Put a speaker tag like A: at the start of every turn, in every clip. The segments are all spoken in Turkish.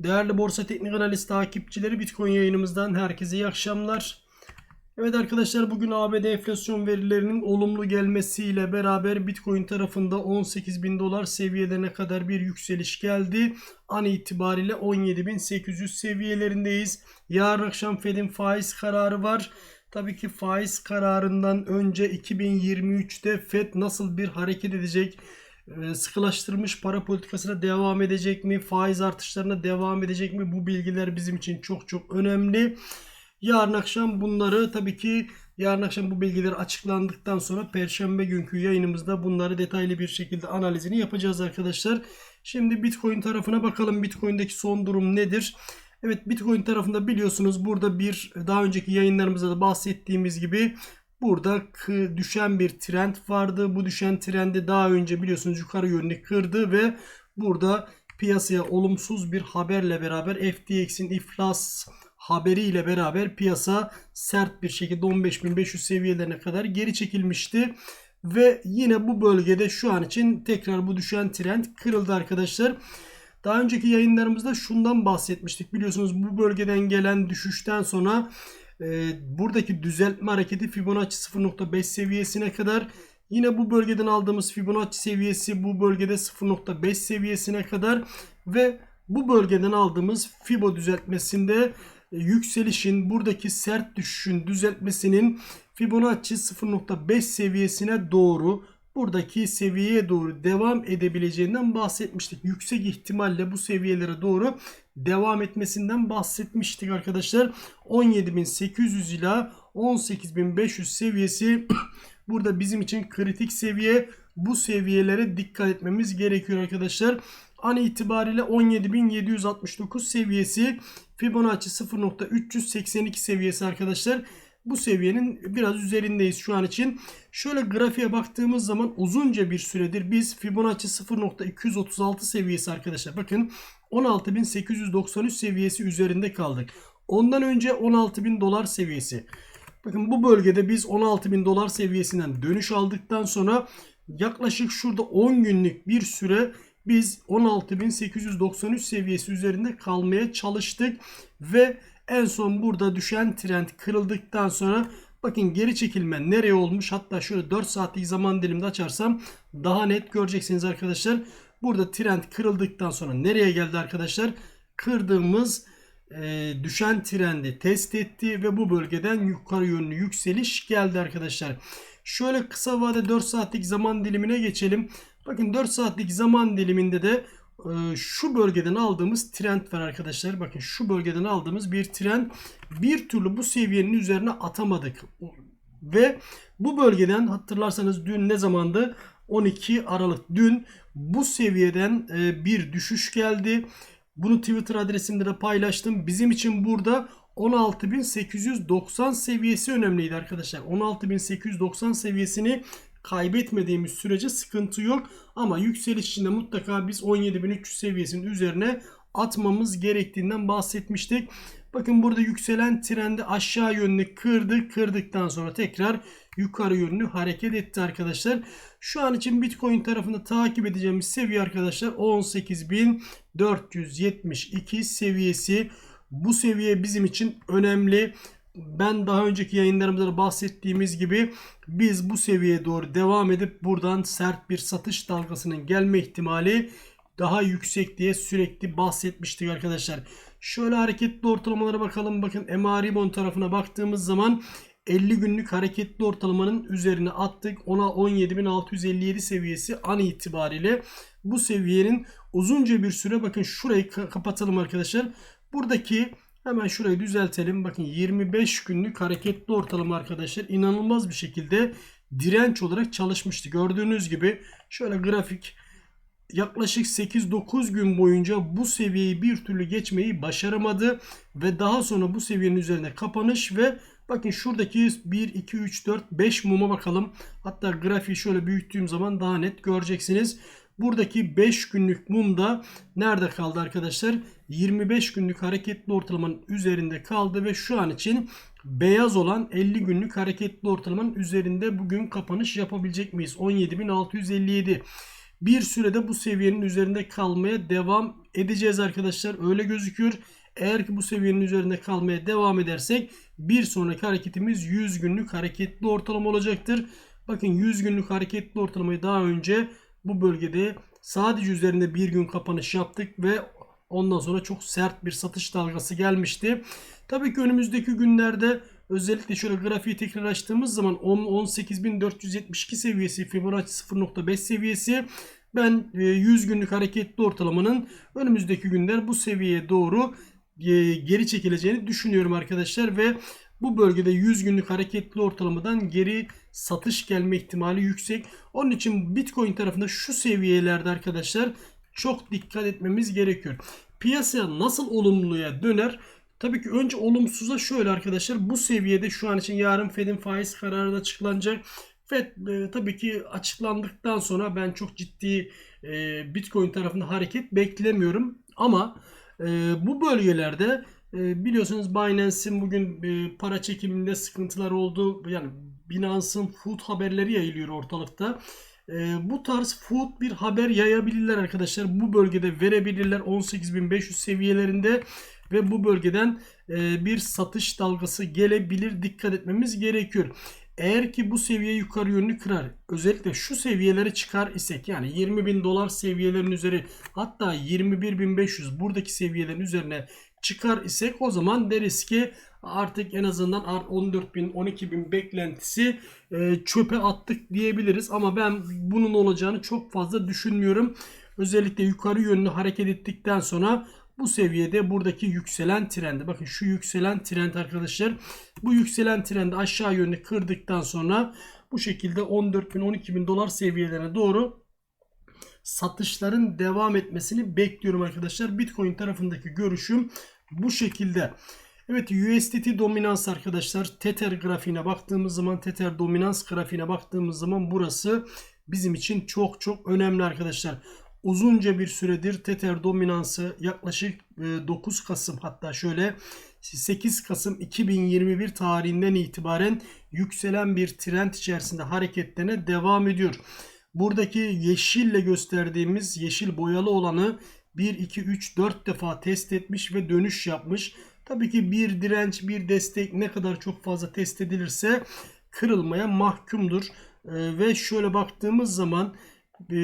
A: Değerli Borsa Teknik Analiz takipçileri Bitcoin yayınımızdan herkese iyi akşamlar. Evet arkadaşlar bugün ABD enflasyon verilerinin olumlu gelmesiyle beraber Bitcoin tarafında 18 bin dolar seviyelerine kadar bir yükseliş geldi. An itibariyle 17.800 seviyelerindeyiz. Yarın akşam Fed'in faiz kararı var. Tabii ki faiz kararından önce 2023'te Fed nasıl bir hareket edecek? Ee, sıkılaştırmış para politikasına devam edecek mi? Faiz artışlarına devam edecek mi? Bu bilgiler bizim için çok çok önemli. Yarın akşam bunları tabii ki yarın akşam bu bilgiler açıklandıktan sonra perşembe günkü yayınımızda bunları detaylı bir şekilde analizini yapacağız arkadaşlar. Şimdi Bitcoin tarafına bakalım. Bitcoin'deki son durum nedir? Evet Bitcoin tarafında biliyorsunuz burada bir daha önceki yayınlarımızda da bahsettiğimiz gibi burada düşen bir trend vardı. Bu düşen trendi daha önce biliyorsunuz yukarı yönlü kırdı ve burada piyasaya olumsuz bir haberle beraber FTX'in iflas haberiyle beraber piyasa sert bir şekilde 15.500 seviyelerine kadar geri çekilmişti. Ve yine bu bölgede şu an için tekrar bu düşen trend kırıldı arkadaşlar. Daha önceki yayınlarımızda şundan bahsetmiştik. Biliyorsunuz bu bölgeden gelen düşüşten sonra e, buradaki düzeltme hareketi Fibonacci 0.5 seviyesine kadar yine bu bölgeden aldığımız Fibonacci seviyesi bu bölgede 0.5 seviyesine kadar ve bu bölgeden aldığımız Fibo düzeltmesinde e, yükselişin buradaki sert düşüşün düzeltmesinin Fibonacci 0.5 seviyesine doğru buradaki seviyeye doğru devam edebileceğinden bahsetmiştik. Yüksek ihtimalle bu seviyelere doğru devam etmesinden bahsetmiştik arkadaşlar. 17.800 ila 18.500 seviyesi burada bizim için kritik seviye. Bu seviyelere dikkat etmemiz gerekiyor arkadaşlar. An itibariyle 17.769 seviyesi Fibonacci 0.382 seviyesi arkadaşlar. Bu seviyenin biraz üzerindeyiz şu an için. Şöyle grafiğe baktığımız zaman uzunca bir süredir biz Fibonacci 0.236 seviyesi arkadaşlar. Bakın 16.893 seviyesi üzerinde kaldık. Ondan önce 16.000 dolar seviyesi. Bakın bu bölgede biz 16.000 dolar seviyesinden dönüş aldıktan sonra yaklaşık şurada 10 günlük bir süre biz 16.893 seviyesi üzerinde kalmaya çalıştık ve en son burada düşen trend kırıldıktan sonra bakın geri çekilme nereye olmuş hatta şöyle 4 saatlik zaman dilimde açarsam daha net göreceksiniz arkadaşlar. Burada trend kırıldıktan sonra nereye geldi arkadaşlar? Kırdığımız e, düşen trendi test etti ve bu bölgeden yukarı yönlü yükseliş geldi arkadaşlar. Şöyle kısa vade 4 saatlik zaman dilimine geçelim. Bakın 4 saatlik zaman diliminde de şu bölgeden aldığımız trend var arkadaşlar. Bakın şu bölgeden aldığımız bir trend bir türlü bu seviyenin üzerine atamadık. Ve bu bölgeden hatırlarsanız dün ne zamandı? 12 Aralık dün bu seviyeden e, bir düşüş geldi. Bunu Twitter adresimde de paylaştım. Bizim için burada 16.890 seviyesi önemliydi arkadaşlar. 16.890 seviyesini kaybetmediğimiz sürece sıkıntı yok. Ama yükseliş içinde mutlaka biz 17.300 seviyesinin üzerine atmamız gerektiğinden bahsetmiştik. Bakın burada yükselen trendi aşağı yönlü kırdı. Kırdıktan sonra tekrar yukarı yönlü hareket etti arkadaşlar. Şu an için Bitcoin tarafında takip edeceğimiz seviye arkadaşlar 18.472 seviyesi. Bu seviye bizim için önemli. Ben daha önceki yayınlarımızda da bahsettiğimiz gibi biz bu seviyeye doğru devam edip buradan sert bir satış dalgasının gelme ihtimali daha yüksek diye sürekli bahsetmiştik arkadaşlar. Şöyle hareketli ortalamalara bakalım. Bakın MA Ribon tarafına baktığımız zaman 50 günlük hareketli ortalamanın üzerine attık. Ona 17.657 seviyesi an itibariyle bu seviyenin uzunca bir süre bakın şurayı kapatalım arkadaşlar. Buradaki hemen şurayı düzeltelim. Bakın 25 günlük hareketli ortalama arkadaşlar inanılmaz bir şekilde direnç olarak çalışmıştı. Gördüğünüz gibi şöyle grafik yaklaşık 8-9 gün boyunca bu seviyeyi bir türlü geçmeyi başaramadı ve daha sonra bu seviyenin üzerine kapanış ve bakın şuradaki 1 2 3 4 5 muma bakalım. Hatta grafiği şöyle büyüttüğüm zaman daha net göreceksiniz. Buradaki 5 günlük mum da nerede kaldı arkadaşlar? 25 günlük hareketli ortalamanın üzerinde kaldı ve şu an için beyaz olan 50 günlük hareketli ortalamanın üzerinde bugün kapanış yapabilecek miyiz? 17.657 bir sürede bu seviyenin üzerinde kalmaya devam edeceğiz arkadaşlar. Öyle gözüküyor. Eğer ki bu seviyenin üzerinde kalmaya devam edersek bir sonraki hareketimiz 100 günlük hareketli ortalama olacaktır. Bakın 100 günlük hareketli ortalamayı daha önce bu bölgede sadece üzerinde bir gün kapanış yaptık ve ondan sonra çok sert bir satış dalgası gelmişti. Tabii ki önümüzdeki günlerde özellikle şöyle grafiği tekrar açtığımız zaman 18.472 seviyesi Fibonacci 0.5 seviyesi ben e, 100 günlük hareketli ortalamanın önümüzdeki günler bu seviyeye doğru e, geri çekileceğini düşünüyorum arkadaşlar ve bu bölgede 100 günlük hareketli ortalamadan geri satış gelme ihtimali yüksek. Onun için Bitcoin tarafında şu seviyelerde arkadaşlar çok dikkat etmemiz gerekiyor. Piyasaya nasıl olumluya döner? Tabii ki önce olumsuza şöyle arkadaşlar bu seviyede şu an için yarın Fed'in faiz kararı da açıklanacak. Fed e, tabii ki açıklandıktan sonra ben çok ciddi e, Bitcoin tarafında hareket beklemiyorum. Ama e, bu bölgelerde biliyorsunuz Binance'in bugün e, para çekiminde sıkıntılar oldu. Yani Binance'ın food haberleri yayılıyor ortalıkta. E, bu tarz food bir haber yayabilirler arkadaşlar. Bu bölgede verebilirler 18.500 seviyelerinde ve bu bölgeden e, bir satış dalgası gelebilir. Dikkat etmemiz gerekiyor. Eğer ki bu seviye yukarı yönlü kırar özellikle şu seviyelere çıkar isek yani 20 bin dolar seviyelerin üzeri hatta 21.500 buradaki seviyelerin üzerine çıkar isek o zaman deriz ki artık en azından 14.000 12.000 beklentisi e, çöpe attık diyebiliriz ama ben bunun olacağını çok fazla düşünmüyorum. Özellikle yukarı yönlü hareket ettikten sonra bu seviyede buradaki yükselen trendi bakın şu yükselen trend arkadaşlar bu yükselen trendi aşağı yönlü kırdıktan sonra bu şekilde 14 bin 12 bin dolar seviyelerine doğru satışların devam etmesini bekliyorum arkadaşlar. Bitcoin tarafındaki görüşüm bu şekilde. Evet USDT dominans arkadaşlar Tether grafiğine baktığımız zaman Tether dominans grafiğine baktığımız zaman burası bizim için çok çok önemli arkadaşlar uzunca bir süredir Tether dominansı yaklaşık 9 e, Kasım hatta şöyle 8 Kasım 2021 tarihinden itibaren yükselen bir trend içerisinde hareketlerine devam ediyor. Buradaki yeşille gösterdiğimiz yeşil boyalı olanı 1, 2, 3, 4 defa test etmiş ve dönüş yapmış. Tabii ki bir direnç, bir destek ne kadar çok fazla test edilirse kırılmaya mahkumdur. Ee, ve şöyle baktığımız zaman ee,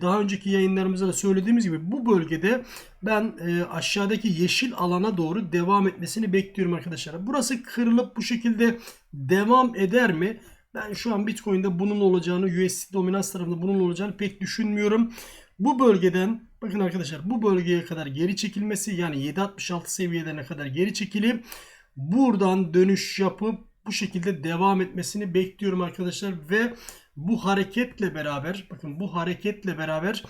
A: daha önceki yayınlarımızda da söylediğimiz gibi bu bölgede ben e, aşağıdaki yeşil alana doğru devam etmesini bekliyorum arkadaşlar. Burası kırılıp bu şekilde devam eder mi? Ben şu an Bitcoin'de bunun olacağını, USD dominans tarafında bunun olacağını pek düşünmüyorum. Bu bölgeden bakın arkadaşlar bu bölgeye kadar geri çekilmesi yani 7.66 seviyelerine kadar geri çekilip buradan dönüş yapıp bu şekilde devam etmesini bekliyorum arkadaşlar ve bu hareketle beraber bakın bu hareketle beraber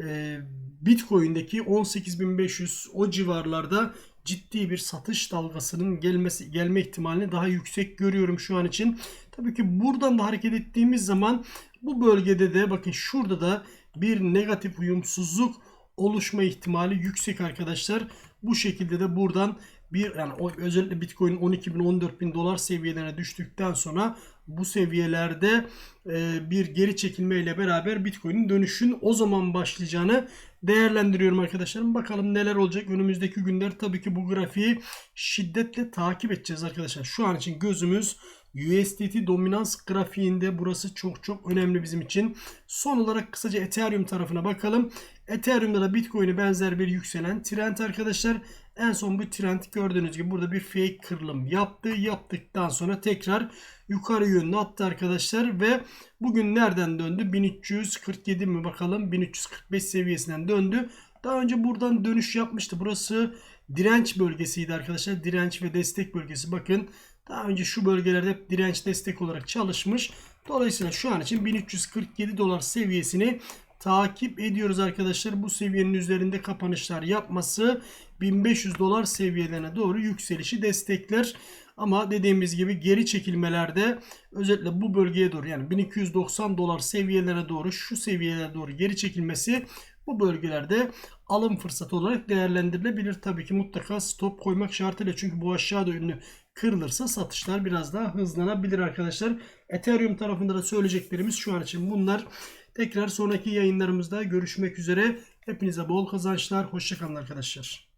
A: e, Bitcoin'deki 18.500 o civarlarda ciddi bir satış dalgasının gelmesi gelme ihtimalini daha yüksek görüyorum şu an için. Tabii ki buradan da hareket ettiğimiz zaman bu bölgede de bakın şurada da bir negatif uyumsuzluk oluşma ihtimali yüksek arkadaşlar. Bu şekilde de buradan bir yani özellikle Bitcoin 12 bin 14 bin dolar seviyelerine düştükten sonra bu seviyelerde e, bir geri çekilme ile beraber Bitcoin'in dönüşün o zaman başlayacağını değerlendiriyorum arkadaşlarım. Bakalım neler olacak önümüzdeki günler tabii ki bu grafiği şiddetle takip edeceğiz arkadaşlar. Şu an için gözümüz USDT dominans grafiğinde burası çok çok önemli bizim için. Son olarak kısaca Ethereum tarafına bakalım. Ethereum'da da Bitcoin'e benzer bir yükselen trend arkadaşlar. En son bu trend gördüğünüz gibi burada bir fake kırılım yaptı. Yaptıktan sonra tekrar yukarı yönlü attı arkadaşlar ve bugün nereden döndü? 1347 mi bakalım? 1345 seviyesinden döndü. Daha önce buradan dönüş yapmıştı. Burası direnç bölgesiydi arkadaşlar. Direnç ve destek bölgesi. Bakın daha önce şu bölgelerde hep direnç destek olarak çalışmış. Dolayısıyla şu an için 1347 dolar seviyesini takip ediyoruz arkadaşlar. Bu seviyenin üzerinde kapanışlar yapması 1500 dolar seviyelerine doğru yükselişi destekler. Ama dediğimiz gibi geri çekilmelerde özellikle bu bölgeye doğru yani 1290 dolar seviyelerine doğru şu seviyelere doğru geri çekilmesi bu bölgelerde alım fırsatı olarak değerlendirilebilir. Tabii ki mutlaka stop koymak şartıyla çünkü bu aşağı yönlü kırılırsa satışlar biraz daha hızlanabilir arkadaşlar. Ethereum tarafında da söyleyeceklerimiz şu an için bunlar. Tekrar sonraki yayınlarımızda görüşmek üzere. Hepinize bol kazançlar. Hoşçakalın arkadaşlar.